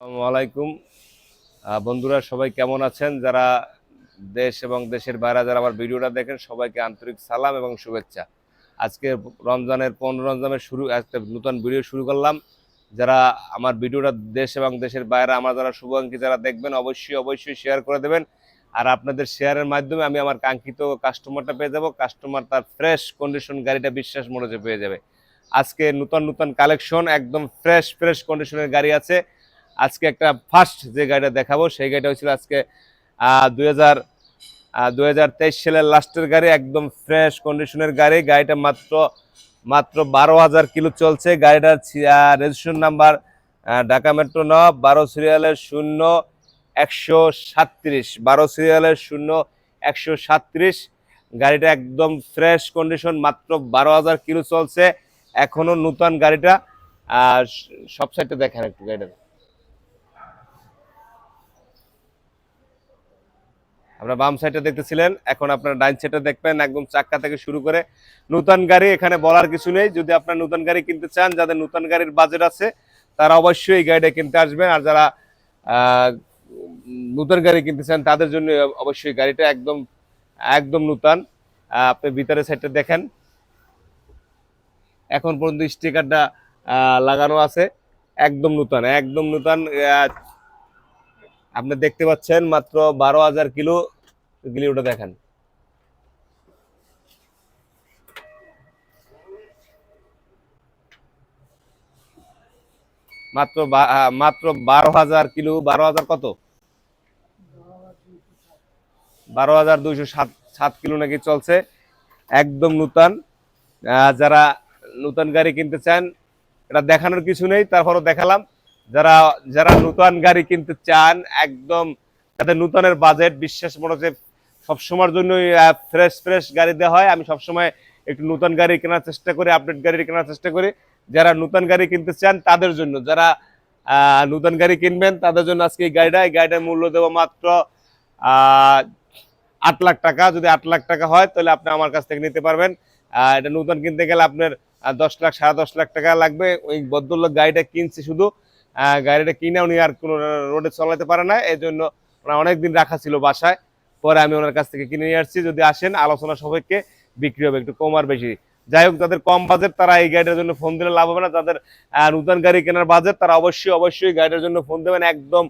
আলাইকুম। বন্ধুরা, সবাই কেমন আছেন? যারা দেশ এবং দেশের বাইরে যারা আমার ভিডিওটা দেখেন, সবাইকে আন্তরিক সালাম এবং শুভেচ্ছা। আজকে রমজানের পনেরো রমজানের শুরু একটা নতুন ভিডিও শুরু করলাম। যারা আমার ভিডিওটা দেশ এবং দেশের বাইরে, আমার যারা শুভাকাঙ্ক্ষী যারা দেখবেন, অবশ্যই অবশ্যই শেয়ার করে দেবেন। আর আপনাদের শেয়ারের মাধ্যমে আমি আমার কাঙ্ক্ষিত কাস্টমারটা পেয়ে যাব। কাস্টমার তার ফ্রেশ কন্ডিশন গাড়িটা বিশ্বাস মনে পেয়ে যাবে। আজকে নতুন নতুন কালেকশন একদম ফ্রেশ ফ্রেশ কন্ডিশনের গাড়ি আছে। আজকে একটা ফার্স্ট যে গাড়িটা দেখাবো, সেই গাড়িটা হয়েছিল আজকে দুই হাজার তেইশ সালের লাস্টের গাড়ি, একদম ফ্রেশ কন্ডিশনের গাড়ি। গাড়িটা মাত্র মাত্র বারো হাজার কিলো চলছে। গাড়িটার রেজিস্ট্রেশন নাম্বার ঢাকা মেট্রো ন, বারো সিরিয়ালের শূন্য একশো সাতত্রিশ, বারো সিরিয়ালের শূন্য একশো সাতত্রিশ। গাড়িটা একদম ফ্রেশ কন্ডিশন মাত্র বারো হাজার কিলো চলছে। এখনও নূতন গাড়িটা সব সাইডে দেখেন একটু গাড়িটা আপনার বাম সাইডে দেখতেছিলেন, এখন আপনার ডাইন সাইডে দেখবেন, একদম চাক্কা থেকে শুরু করে নতুন গাড়ি, এখানে বলার কিছু নেই। যদি আপনার নতুন গাড়ি কিনতে চান, যাদের নতুন গাড়ির বাজেট আছে, তারা অবশ্যই এই গাড়িটা কিনতে আসবেন। আর যারা নতুন গাড়ি কিনতে চান, তাদের জন্য অবশ্যই গাড়িটা একদম একদম নতুন। আপনি ভিতরের সাইডটা দেখেন। এখন পর্যন্ত স্টিকারটা লাগানো আছে। একদম নতুন একদম নতুন আপনি দেখতে পাচ্ছেন মাত্র বারো হাজার কিলো গিলিওটা দেখেন। মাত্র মাত্র বারো হাজার কিলো, বারো হাজার কত? বারো হাজার দুইশো সাত সাত কিলো নাকি চলছে। একদম নূতন। যারা নতুন গাড়ি কিনতে চান, এটা দেখানোর কিছু নেই, তারপরও দেখালাম। যারা যারা নতুন গাড়ি কিনতে চান, একদম তাদের নতুনের বাজেট বিশ্বাস মনে হচ্ছে সবসময়ের জন্য ফ্রেশ ফ্রেশ গাড়ি দেওয়া হয়। আমি সবসময় একটু নতুন গাড়ি কেনার চেষ্টা করি আপডেট গাড়ি কেনার চেষ্টা করি। যারা নতুন গাড়ি কিনতে চান, তাদের জন্য, যারা নতুন গাড়ি কিনবেন, তাদের জন্য আজকে এই গাড়িটা, এই গাড়িটার মূল্য দেবো মাত্র আট লাখ টাকা। যদি আট লাখ টাকা হয়, তাহলে আপনি আমার কাছ থেকে নিতে পারবেন। এটা নতুন কিনতে গেলে আপনার দশ লাখ, সাড়ে দশ লাখ টাকা লাগবে। ওই ভদ্রলোক গাড়িটা কিনছে শুধু। গাড়িটা কিনে উনি আর কোনো রোডে চালাতে পারে না। এই জন্য অনেকদিন রাখা ছিল বাসায়। পরে আমি ওনার কাছ থেকে কিনে নিয়ে আসছি। যদি আসেন, আলোচনা সবাইকে বিক্রি হবে একটু কম আর বেশি। যাই হোক, যাদের কম বাজেট তারা এই গাড়িটার জন্য ফোন দিলে লাভ হবে না। যাদের নতুন গাড়ি কেনার বাজেট তারা অবশ্যই অবশ্যই গাড়িটার জন্য ফোন দেবেন। একদম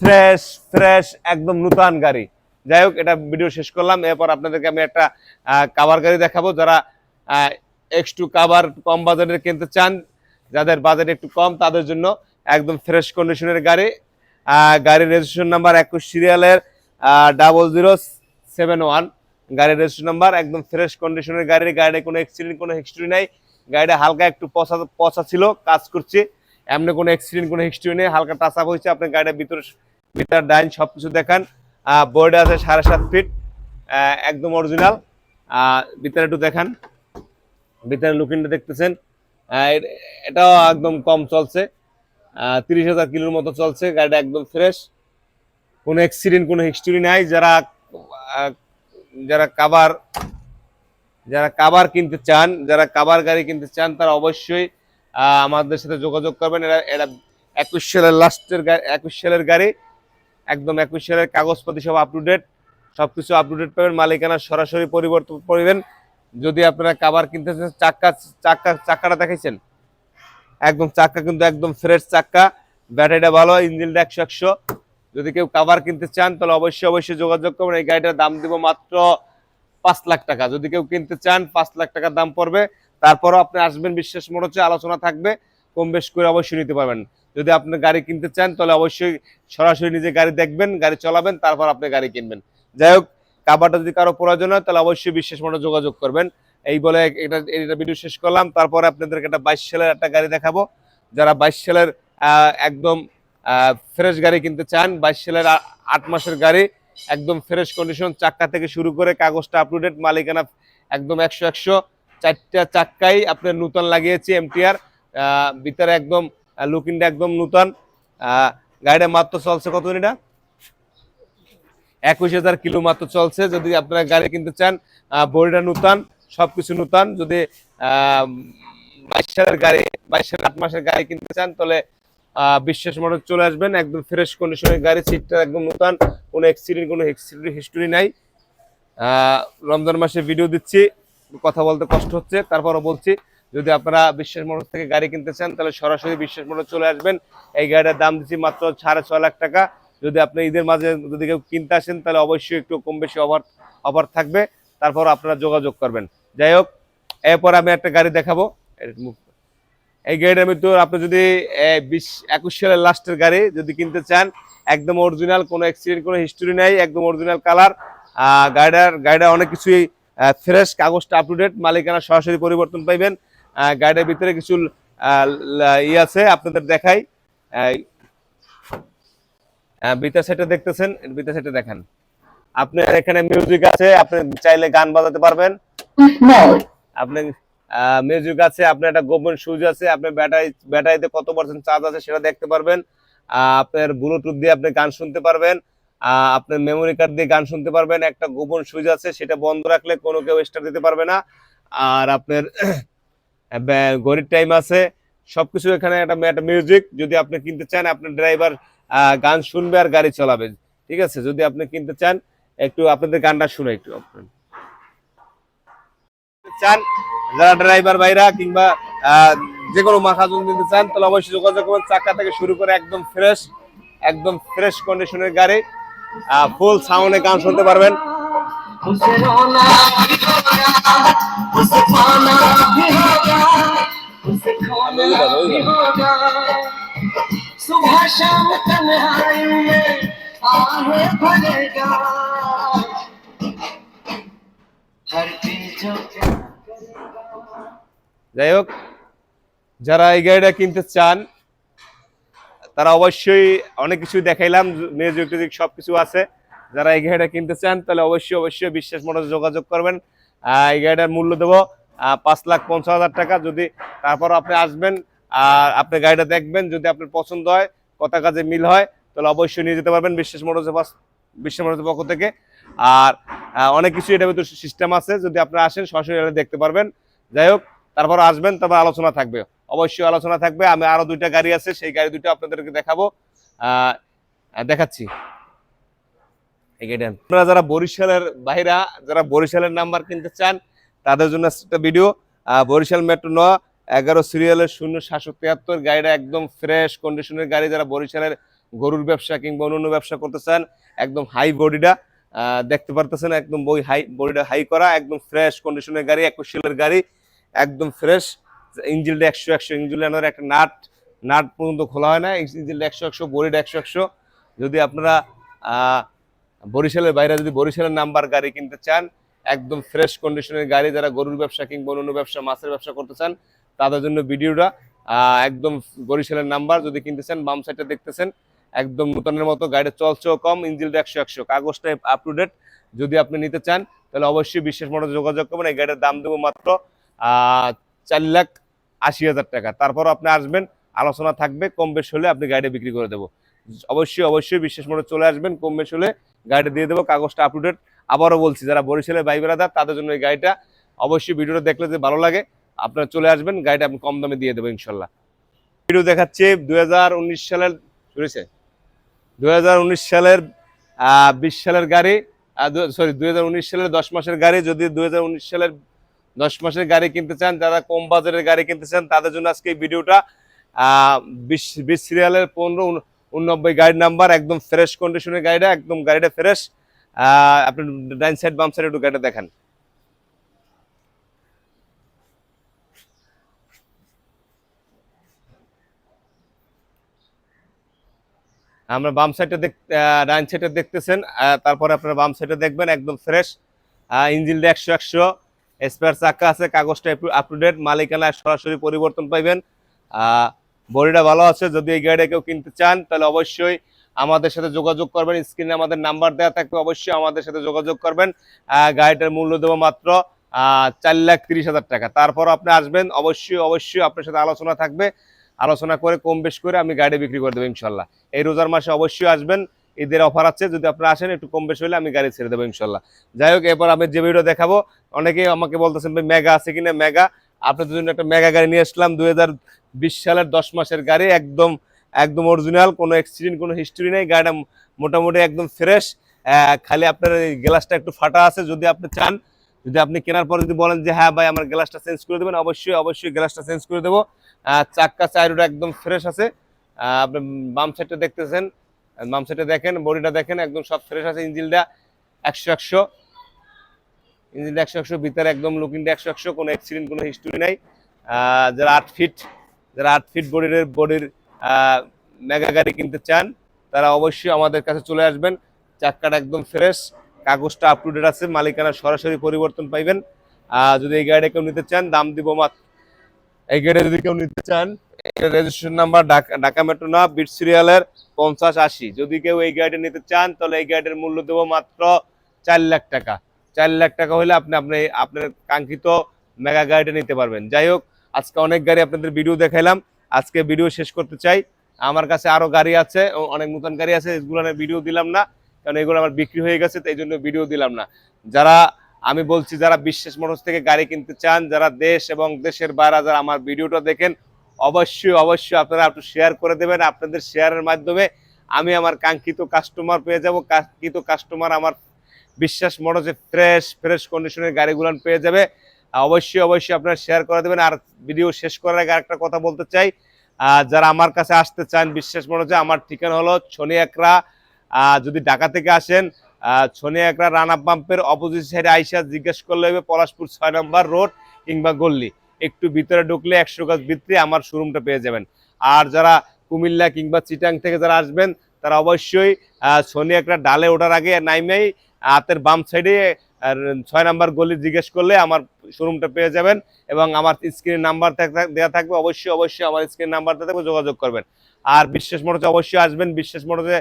ফ্রেশ ফ্রেশ একদম নতুন গাড়ি। যাই হোক, এটা ভিডিও শেষ করলাম। এরপর আপনাদেরকে আমি একটা কাভার গাড়ি দেখাবো। যারা এক্স টু কাভার কম বাজেটের কিনতে চান, যাদের বাজেট একটু কম, তাদের জন্য একদম ফ্রেশ কন্ডিশনের গাড়ি। গাড়ির রেজিস্ট্রেশন নাম্বার একুশ সিরিয়ালের ডাবল জিরো সেভেন ওয়ান গাড়ির রেজিস্ট্রেশন নাম্বার একদম ফ্রেশ কন্ডিশনের গাড়ির গাড়িতে কোনো অ্যাক্সিডেন্ট কোনো হিস্ট্রি নাই। গাড়িটা হালকা একটু পচা পচা ছিল, কাজ করছে। এমনি কোনো অ্যাক্সিডেন্ট কোনো হিস্ট্রি নেই। হালকা টাচ আপ হয়েছে। আপনি গাড়িটা ভিতরে ভিতর ডাইন সব কিছু দেখান বোর্ডে আছে সাড়ে সাত ফিট একদম অরিজিনাল ভিতরে একটু দেখান। ভিতরে লুকিংটা দেখতেছেন। এটাও একদম কম চলছে। তিরিশ হাজার কিলোর মতো চলছে, গাড়িটা একদম ফ্রেশ কোনো অ্যাক্সিডেন্ট কোনো হিস্টরি নাই। যারা যারা কাবার যারা কাবার কিনতে চান, যারা কাবার গাড়ি কিনতে চান, তারা অবশ্যই আমাদের সাথে যোগাযোগ করবেন। এরা এরা একুশ সালের লাস্টের গাড়ি একুশ সালের গাড়ি, একদম একুশ সালের কাগজপাতি সব আপ টু ডেট সব কিছু আপ টু ডেট পাবেন, মালিকানা সরাসরি পরিবর্তন করবেন। যদি আপনারা কাবার কিনতে চান চাক্কা চাক্কা চাক্কাটা দেখাইছেন একদম চাক্কা কিন্তু একদম ফ্রেশ চাক্কা ব্যাটারিটা ভালো ইঞ্জিনটা একশো একশো। যদি কেউ কাভার কিনতে চান, তাহলে অবশ্যই অবশ্যই যোগাযোগ করবেন। এই গাড়িটার দাম দিব মাত্র পাঁচ লাখ টাকা। যদি কেউ কিনতে চান, পাঁচ লাখ টাকার দাম পড়বে। তারপরও আপনি আসবেন, বিশ্বাস মনে হচ্ছে আলোচনা থাকবে। কম বেশ করে অবশ্যই নিতে পারবেন। যদি আপনি গাড়ি কিনতে চান, তাহলে অবশ্যই সরাসরি নিজে গাড়ি দেখবেন, গাড়ি চালাবেন, তারপর আপনি গাড়ি কিনবেন। যাই হোক কাবারটা যদি কারও প্রয়োজন হয়, তাহলে অবশ্যই বিশ্বাস মনে যোগাযোগ করবেন। এই বলে এটা এটা ভিডিও শেষ করলাম। তারপরে আপনাদেরকে একটা বাইশ সালের একটা গাড়ি দেখাবো। যারা বাইশ সালের একদম ফ্রেশ গাড়ি কিনতে চান, বাইশ সালের আট মাসের গাড়ি, একদম ফ্রেশ কন্ডিশন চাক্কা থেকে শুরু করে কাগজটা আপ টু ডেট মালিকানা একদম একশো একশো, চারটা চাক্কাই আপনার নূতন লাগিয়েছি এমটিআর ভিতরে একদম লুকিংটা একদম নূতন। গাড়িটা মাত্র চলছে কত এটা একুশ হাজার কিলো মাত্র চলছে। যদি আপনারা গাড়ি কিনতে চান বডিটা নূতন সবকিছু নূতন। যদি বাইশ সালের গাড়ি বাইশ সালের আট মাসের গাড়ি কিনতে চান, তাহলে বিশ্বাস মোটর চলে আসবেন। একদম ফ্রেশ কন্ডিশনের গাড়ি সিটটা একদম নতুন। কোনো অ্যাক্সিডেন্ট কোনো হিস্টরি নাই। রমজান মাসে ভিডিও দিচ্ছি, কথা বলতে কষ্ট হচ্ছে। তারপরও বলছি, যদি আপনারা বিশ্বাস মোটর থেকে গাড়ি কিনতে চান, তাহলে সরাসরি বিশ্বাস মোটর চলে আসবেন। এই গাড়িটার দাম দিচ্ছি মাত্র সাড়ে ছ লাখ টাকা। যদি আপনি ঈদের মাঝে যদি কেউ কিনতে আসেন, তাহলে অবশ্যই একটু কম বেশি অফার অফার থাকবে। তারপর আপনারা যোগাযোগ করবেন। যাই হোক, এরপর আমি একটা গাড়ি দেখাবো। এই গাড়িটার ভিতর আপনি যদি বিশ, একুশ সালের লাস্টের গাড়ি যদি কিনতে চান, একদম অরিজিনাল কোনো অ্যাক্সিডেন্ট কোনো হিস্টোরি নাই, একদম অরিজিনাল কালার গাড়িটার, গাড়িটা অনেক কিছুই ফ্রেশ কাগজটা আপ টু ডেট মালিকানা সরাসরি পরিবর্তন পাইবেন। গাড়িটার ভিতরে কিছু ই আছে, আপনাদের দেখাই। বিতা সেটে দেখতেছেন বিতা সেটে দেখেন। আপনার এখানে মিউজিক আছে আপনি চাইলে গান বাজাতে পারবেন। আপনি মিউজিক আছে আপনার একটা গোপন সুইচ আছে আপনার ব্যাটারি ব্যাটারিতে কত পার্সেন্ট চার্জ আছে সেটা দেখতে পারবেন। আপনার ব্লুটুথ দিয়ে আপনি গান শুনতে পারবেন। আপনার মেমোরি কার্ড দিয়ে গান শুনতে পারবেন। একটা গোপন সুইচ আছে সেটা বন্ধ রাখলে কোনো কেউ স্টার্ট দিতে পারবে না। আর আপনার ঘড়ির টাইম আছে সবকিছু এখানে একটা একটা মিউজিক যদি আপনি কিনতে চান আপনার ড্রাইভার গান শুনবে আর গাড়ি চালাবে। ঠিক আছে? যদি আপনি কিনতে চান একটু আপনাদের গানটা শুনে একটু আপনার চান যারা ড্রাইভার ভাইরা কিংবা আহ, যে কোনো মাখাজন নিতে চান তাহলে অবশ্যই যোগাযোগ করবেন চাকা থেকে শুরু করে একদম ফ্রেশ একদম ফ্রেশ কন্ডিশনের গাড়ি ফুল সাউন্ডে গান শুনতে পারবেন उसे रोना भी होगा उसे पाना भी होगा उसे खोना भी होगा सुबह शाम तन्हाई में आहे भरेगा हर दिल जो प्यार যাই হোক যারা এই গাড়িটা কিনতে চান তারা অবশ্যই অনেক কিছু দেখাইলাম মিউজিক টিউজিক সব কিছু আছে যারা এই গাড়িটা কিনতে চান তাহলে অবশ্যই অবশ্যই বিশ্বাস মোটরে যোগাযোগ করবেন আহ, এই গাড়িটার মূল্য দেবো আহ, পাঁচ লাখ পঞ্চাশ হাজার টাকা যদি তারপর আপনি আসবেন আর আপনি গাড়িটা দেখবেন যদি আপনার পছন্দ হয় কথা কাজে মিল হয় তাহলে অবশ্যই নিয়ে যেতে পারবেন বিশ্বাস মোটরসের পাশ বিশ্বাস মোটরসের পক্ষ থেকে। আর অনেক কিছু এটার ভিতরে সিস্টেম আছে, যদি আপনারা আসেন, সরাসরি এটা দেখতে পারবেন। যাই হোক, তারপর আসবেন তারপর আলোচনা থাকবে। অবশ্যই আলোচনা থাকবে, আমি আরও দুইটা গাড়ি আছে, সেই গাড়ি দুটো আপনাদেরকে দেখাবো। দেখাচ্ছি। আপনারা যারা বরিশালের বাইরা, যারা বরিশালের নাম্বার কিনতে চান, তাদের জন্য একটা ভিডিও বরিশাল মেট্রো ন এগারো সিরিয়ালের শূন্য সাতশো তিয়াত্তর, গাড়িটা একদম ফ্রেশ কন্ডিশনের গাড়ি। যারা বরিশালের গরুর ব্যবসা কিংবা অন্যান্য ব্যবসা করতে চান একদম হাই বডিটা দেখতে পারতেছেন একদম বই হাই বডিটা হাই করা, একদম ফ্রেশ কন্ডিশনের গাড়ি, একুশ সিলের গাড়ি, একদম ফ্রেশ ইঞ্জিনটা একশো একশো ইঞ্জিনের একটা নাট নাট পর্যন্ত খোলা হয় না ইঞ্জিনটা একশো একশো বডিটা একশো একশো। যদি আপনারা বরিশালের বাইরে যদি বরিশালের নাম্বার গাড়ি কিনতে চান, একদম ফ্রেশ কন্ডিশনের গাড়ি, যারা গরুর ব্যবসা কিংবা অন্য ব্যবসা, মাছের ব্যবসা করতে চান তাদের জন্য ভিডিওটা একদম বরিশালের নাম্বার, যদি কিনতে চান, বাম সাইডটা দেখতেছেন একদম নতুনের মতো গাড়ি চলছেও কম ইঞ্জিনটা একশো একশো। কাগজটা আপ টু ডেট যদি আপনি নিতে চান, তাহলে অবশ্যই বিশেষ মোটর যোগাযোগ করবেন। এই গাড়ির দাম দেবো মাত্র চার লাখ আশি হাজার টাকা। তারপর আপনি আসবেন, আলোচনা থাকবে, কম বেশ হলে আপনি গাড়ি বিক্রি করে দেবো। অবশ্যই অবশ্যই বিশেষ মোটর চলে আসবেন, কম বেশ হলে গাড়িটা দিয়ে দেবো, কাগজটা আপ টু ডেট আবারও বলছি, যারা বরিশালের ভাই বেড়াদার তাদের জন্য এই গাড়িটা অবশ্যই ভিডিওটা দেখলে যে ভালো লাগে, আপনারা চলে আসবেন, গাড়িটা আমি কম দামে দিয়ে দেবো, ইনশাল্লাহ। ভিডিও দেখাচ্ছে দু হাজার উনিশ সালের শুনেছে দুই হাজার উনিশ সালের বিশ সালের গাড়ি সরি দুই হাজার উনিশ সালের দশ মাসের গাড়ি, যদি দুই হাজার উনিশ সালের দশ মাসের গাড়ি কিনতে চান, যারা কম বাজারের গাড়ি কিনতে চান, তাদের জন্য আজকে এই ভিডিওটা বিশ বিশ সিরিয়ালের পনেরো উননব্বই গাড়ির নাম্বার, একদম ফ্রেশ কন্ডিশনের গাড়িটা, একদম গাড়িটা ফ্রেশ আপনি ডাইন সাইড বাম সাইড একটু গাড়িটা দেখেন। আমরা বাম সাইডে দেখ ডাইন সাইডে দেখতেছেন তারপরে আপনারা বাম সাইডে দেখবেন, একদম ফ্রেশ ইঞ্জিনটা একশো একশো স্পেয়ার চাকা আছে, কাগজটা আপ টু ডেট মালিকানা সরাসরি পরিবর্তন পাইবেন। বডিটা ভালো আছে, যদি এই গাড়িটা কেউ কিনতে চান, তাহলে অবশ্যই আমাদের সাথে যোগাযোগ করবেন, স্ক্রিনে আমাদের নাম্বার দেওয়া থাকবে, অবশ্যই আমাদের সাথে যোগাযোগ করবেন। গাড়িটার মূল্য দেবো মাত্র চার লাখ তিরিশ হাজার টাকা। তারপর আপনি আসবেন, অবশ্যই অবশ্যই আপনার সাথে আলোচনা থাকবে। আলোচনা করে কম বেশ করে আমি গাড়ি বিক্রি করে দেবো ইনশাল্লাহ। এই রোজার মাসে অবশ্যই আসবেন, ঈদের অফার আছে, যদি আপনারা আসেন একটু কম বেশি হলে আমি গাড়ি ছেড়ে দেবো ইনশাল্লাহ। যাই হোক, এরপর আমি যে ভিডিও দেখাবো অনেকেই আমাকে বলতেছেন, ভাই, মেগা আছে কিনা? মেগা, আপনাদের জন্য একটা মেগা গাড়ি নিয়ে আসলাম দু হাজার বিশ সালের দশ মাসের গাড়ি, একদম একদম অরিজিনাল কোনো অ্যাক্সিডেন্ট কোনো হিস্ট্রি নেই, গাড়িটা মোটামুটি একদম ফ্রেশ খালি আপনার এই গ্লাসটা একটু ফাটা আছে, যদি আপনি চান, যদি আপনি কেনার পর যদি বলেন যে হ্যাঁ ভাই, আমার গ্লাসটা চেঞ্জ করে দেবেন, অবশ্যই অবশ্যই গ্লাসটা চেঞ্জ করে দেবো। চাক্কা চাইরোটা একদম ফ্রেশ আছে। আপনি বাম সাইডটা দেখতেছেন, বাম সাইডে দেখেন, বডিটা দেখেন, একদম সব ফ্রেশ আছে ইঞ্জিনটা একশো একশো ইঞ্জিনটা একশো একশো, ভিতরে একদম লুকিংটা একশো একশো, কোনো অ্যাক্সিডেন্ট কোনো হিস্টরি নাই। যারা আট ফিট যারা আট ফিট বডির বডির মেগা গাড়ি কিনতে চান, তারা অবশ্যই আমাদের কাছে চলে আসবেন। চাক্কাটা একদম ফ্রেশ কাগজটা আপ টু ডেট আছে, মালিকানা সরাসরি পরিবর্তন পাইবেন। যদি এই গাড়িটা কেউ নিতে চান, দাম দিব মাত্র এই গাড়ি যদি কেউ নিতে চান রেজিস্ট্রেশন নাম্বার ঢাকা মেট্রো না বিট সিরিয়ালের পঞ্চাশ আশি। যদি কেউ এই গাড়িটা নিতে চান, তাহলে এই গাড়িটার মূল্য দেবো মাত্র চার লাখ টাকা। চার লাখ টাকা হলে আপনি আপনি আপনার কাঙ্ক্ষিত মেগা গাড়িটা নিতে পারবেন। যাই হোক, আজকে অনেক গাড়ি আপনাদের ভিডিও দেখাইলাম। আজকে ভিডিও শেষ করতে চাই। আমার কাছে আরও গাড়ি আছে অনেক নতুন গাড়ি আছে, এগুলো ভিডিও দিলাম না, কারণ এগুলো আমার বিক্রি হয়ে গেছে তাই জন্য ভিডিও দিলাম না। যারা আমি বলছি, যারা বিশ্বাস মোটরস থেকে গাড়ি কিনতে চান, যারা দেশ এবং দেশের বাইরে যারা আমার ভিডিওটা দেখেন, অবশ্যই অবশ্যই আপনারা একটু শেয়ার করে দেবেন। আপনাদের শেয়ারের মাধ্যমে আমি আমার কাঙ্ক্ষিত কাস্টমার পেয়ে যাব। কাঙ্ক্ষিত কাস্টমার আমার বিশ্বাস মোটরসে ফ্রেশ ফ্রেশ কন্ডিশনের গাড়িগুলো পেয়ে যাবে। অবশ্যই অবশ্যই আপনারা শেয়ার করে দেবেন। আর ভিডিও শেষ করার আগে আরেকটা কথা বলতে চাই। যারা আমার কাছে আসতে চান, বিশ্বাস মোটরসে আমার ঠিকানা হলো ছনি একরা যদি ঢাকা থেকে আসেন একরা রানা পাম্পের অপোজিট সাইডে আইসা জিজ্ঞেস করলে হবে পলাশপুর ছয় নম্বর রোড কিংবা গল্লি। একটু ভিতরে ঢুকলে একশো গাছ ভিতরে আমার শোরুমটা পেয়ে যাবেন। আর যারা কুমিল্লা কিংবা চিটাং থেকে যারা আসবেন তারা অবশ্যই আহ, একটা ডালে ওঠার আগে নাইমেই হাতের বাম সাইডে আর ছয় নাম্বার গলি জিজ্ঞেস করলে আমার শোরুমটা পেয়ে যাবেন এবং আমার স্ক্রিনের নাম্বার দেওয়া থাকবে। অবশ্যই অবশ্যই আমার স্ক্রিন নাম্বারটা থাকবে যোগাযোগ করবেন। আর বিশ্বাস মোটরসে অবশ্যই আসবেন। বিশ্বাস মোটরসে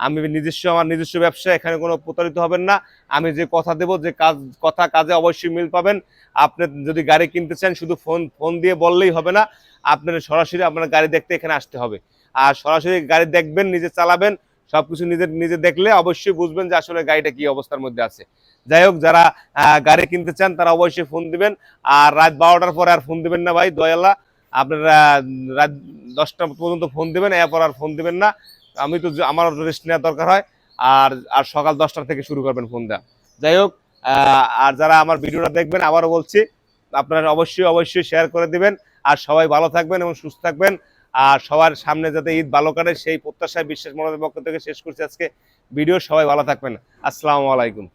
আমি নিজস্ব, আমার নিজস্ব ব্যবসা, এখানে কোনো প্রতারিত হবেন না। আমি যে কথা দেব, যে কাজ, কথা কাজে অবশ্যই মিল পাবেন। আপনি যদি গাড়ি কিনতে চান, শুধু ফোন ফোন দিয়ে বললেই হবে না। আপনার সরাসরি আপনার গাড়ি দেখতে এখানে আসতে হবে। আর সরাসরি গাড়ি দেখবেন, নিজে চালাবেন, সবকিছু নিজের নিজে দেখলে অবশ্যই বুঝবেন যে আসলে গাড়িটা কি অবস্থার মধ্যে আছে। যাই হোক, যারা গাড়ি কিনতে চান, তারা অবশ্যই ফোন দিবেন। আর রাত বারোটার পরে আর ফোন দিবেন না ভাই দয়াল্লা আপনারা রাত দশটা পর্যন্ত ফোন দিবেন, এরপর আর ফোন দিবেন না। আমি তো আমার রেস্ট নেওয়ার দরকার হয়। আর আর সকাল দশটার থেকে শুরু করবেন ফোন দেওয়া। যাই হোক আর যারা আমার ভিডিওটা দেখবেন, আবারও বলছি, আপনারা অবশ্যই অবশ্যই শেয়ার করে দিবেন। আর সবাই ভালো থাকবেন এবং সুস্থ থাকবেন। আর সবার সামনে যাতে ঈদ ভালো কাটে, সেই প্রত্যাশায় বিশ্বাস মনোদের পক্ষ থেকে শেষ করছি আজকে। ভিডিও সবাই ভালো থাকবেন। আসসালামু আলাইকুম।